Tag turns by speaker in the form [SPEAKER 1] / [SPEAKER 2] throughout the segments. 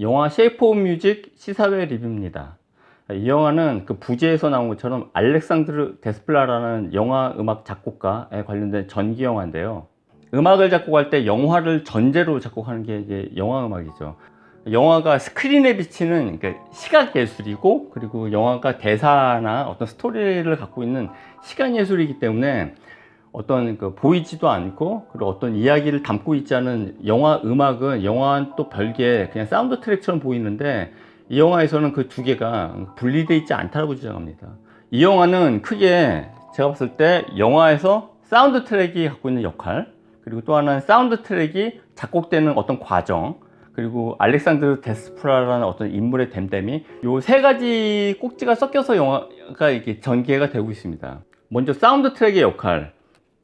[SPEAKER 1] 영화 쉐이프 오브 뮤직 시사회 리뷰입니다. 이 영화는 그 부제에서 나온 것처럼 알렉산드르 데스플라라는 영화 음악 작곡가에 관련된 전기 영화인데요. 음악을 작곡할 때 영화를 전제로 작곡하는 게 이제 영화 음악이죠. 영화가 스크린에 비치는 그러니까 시각 예술이고 그리고 영화가 대사나 어떤 스토리를 갖고 있는 시간 예술이기 때문에 어떤 그 보이지도 않고 그리고 어떤 이야기를 담고 있지 않은 영화 음악은 영화와는 또 별개 그냥 사운드 트랙처럼 보이는데 이 영화에서는 그 두 개가 분리되어 있지 않다고 주장합니다. 이 영화는 크게 제가 봤을 때 영화에서 사운드 트랙이 갖고 있는 역할 그리고 또 하나는 사운드 트랙이 작곡되는 어떤 과정 그리고 알렉산드르 데스프라라는 어떤 인물의 댐댐이 요 세 가지 꼭지가 섞여서 영화가 이렇게 전개가 되고 있습니다. 먼저 사운드 트랙의 역할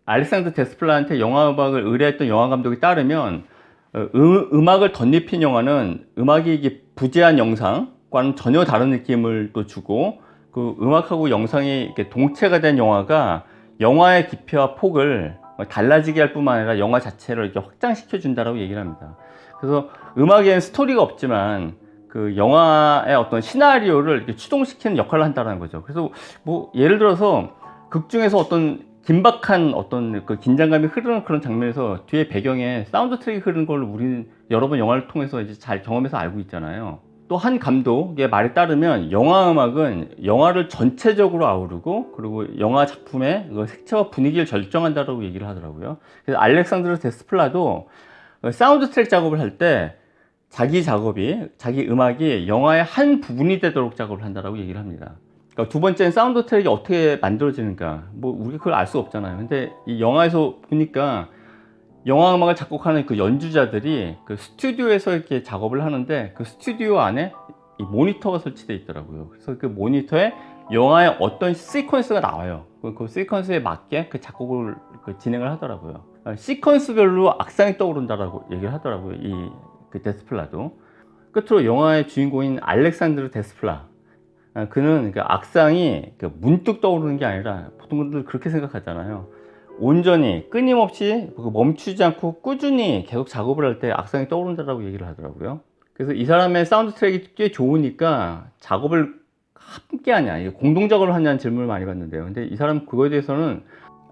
[SPEAKER 1] 알렉산드 데스플라한테 영화 음악을 의뢰했던 영화 감독이 따르면 어, 음, 악을 덧입힌 영화는 음악이 부재한 영상과는 전혀 다른 느낌을 또 주고 그 음악하고 영상이 이렇게 동체가 된 영화가 영화의 깊이와 폭을 달라지게 할 뿐만 아니라 영화 자체를 이렇게 확장시켜 준다라고 얘기를 합니다. 그래서 음악에는 스토리가 없지만 그 영화의 어떤 시나리오를 이렇게 추동시키는 역할을 한다는 거죠. 그래서 뭐 예를 들어서 극 중에서 어떤 긴박한 어떤 그 긴장감이 흐르는 그런 장면에서 뒤에 배경에 사운드 트랙이 흐르는 걸 우리는 여러 번 영화를 통해서 이제 잘 경험해서 알고 있잖아요. 또 한 감독의 말에 따르면 영화 음악은 영화를 전체적으로 아우르고 그리고 영화 작품의 그 색채와 분위기를 결정한다라고 얘기를 하더라고요. 그래서 알렉산드르 데스플라도 사운드 트랙 작업을 할 때 자기 작업이 자기 음악이 영화의 한 부분이 되도록 작업을 한다라고 얘기를 합니다. 그러니까 두 번째는 사운드 트랙이 어떻게 만들어지는가. 뭐 우리가 그걸 알 수 없잖아요. 근데 이 영화에서 보니까 영화 음악을 작곡하는 그 연주자들이 그 스튜디오에서 이렇게 작업을 하는데 그 스튜디오 안에 이 모니터가 설치되어 있더라고요. 그래서 그 모니터에 영화의 어떤 시퀀스가 나와요. 그, 그 시퀀스에 맞게 그 작곡을 그 진행을 하더라고요. 아, 시퀀스별로 악상이 떠오른다라고 얘기를 하더라고요. 이 그 데스플라도. 끝으로 영화의 주인공인 알렉산드르 데스플라. 아, 그는 그 악상이 그 문득 떠오르는 게 아니라 보통 분들 그렇게 생각하잖아요. 온전히 끊임없이 그 멈추지 않고 꾸준히 계속 작업을 할 때 악상이 떠오른다라고 얘기를 하더라고요. 그래서 이 사람의 사운드 트랙이 꽤 좋으니까 작업을 함께 하냐, 공동 작업을 하냐는 질문을 많이 받는데요. 근데 이 사람 그거에 대해서는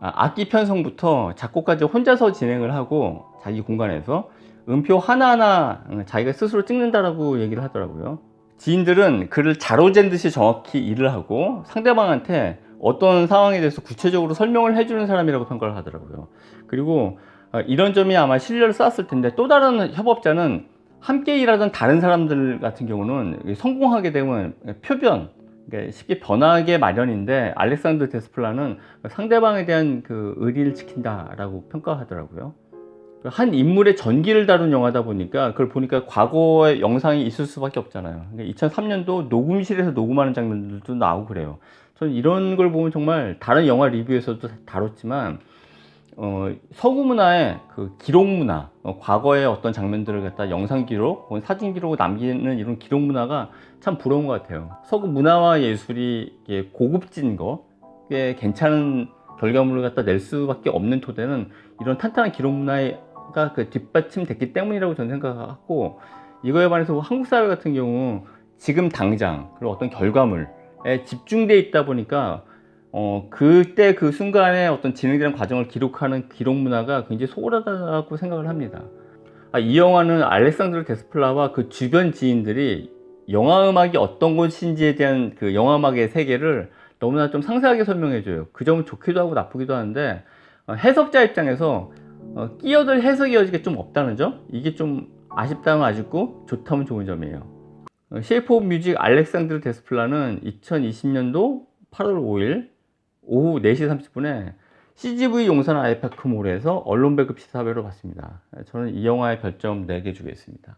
[SPEAKER 1] 아, 악기 편성부터 작곡까지 혼자서 진행을 하고 자기 공간에서 음표 하나하나 자기가 스스로 찍는다라고 얘기를 하더라고요. 지인들은 그를 자로잰 듯이 정확히 일을 하고 상대방한테 어떤 상황에 대해서 구체적으로 설명을 해주는 사람이라고 평가를 하더라고요. 그리고 어, 이런 점이 아마 신뢰를 쌓았을 텐데 또 다른 협업자는 함께 일하던 다른 사람들 같은 경우는 성공하게 되면 표변, 그러니까 쉽게 변하게 마련인데 알렉산드 데스플라는 상대방에 대한 그 의리를 지킨다라고 평가하더라고요. 한 인물의 전기를 다룬 영화다 보니까 그걸 보니까 과거의 영상이 있을 수밖에 없잖아요. 2003년도 녹음실에서 녹음하는 장면들도 나오고 그래요. 저는 이런 걸 보면 정말 다른 영화 리뷰에서도 다뤘지만 어, 서구 문화의 그 기록 문화, 어, 과거의 어떤 장면들을 갖다 영상 기록, 혹은 사진 기록을 남기는 이런 기록 문화가 참 부러운 것 같아요. 서구 문화와 예술이 고급진 거, 꽤 괜찮은 결과물을 갖다 낼 수밖에 없는 토대는 이런 탄탄한 기록 문화 가 그 뒷받침됐기 때문이라고 저는 생각하고 이거에 반해서 한국 사회 같은 경우 지금 당장 그리고 어떤 결과물에 집중돼 있다 보니까 어, 그때 그 순간에 어떤 진행되는 과정을 기록하는 기록 문화가 굉장히 소홀하다고 생각을 합니다. 아, 이 영화는 알렉산드르 데스플라와 그 주변 지인들이 영화 음악이 어떤 것인지에 대한 그 영화 음악의 세계를 너무나 좀 상세하게 설명해줘요. 그 점은 좋기도 하고 나쁘기도 하는데 어, 해석자 입장에서 어, 끼어들 해석의 여지가 좀 없다는 점? 이게 좀 아쉽다면 아쉽고 좋다면 좋은 점이에요. 어, 쉐이프 오브 뮤직 알렉산드르 데스플라는 2020년도 8월 5일 오후 4시 30분에 CGV 용산 아이파크몰에서 언론 배급 시사회로 봤습니다. 저는 이 영화에 별점 4개 주겠습니다.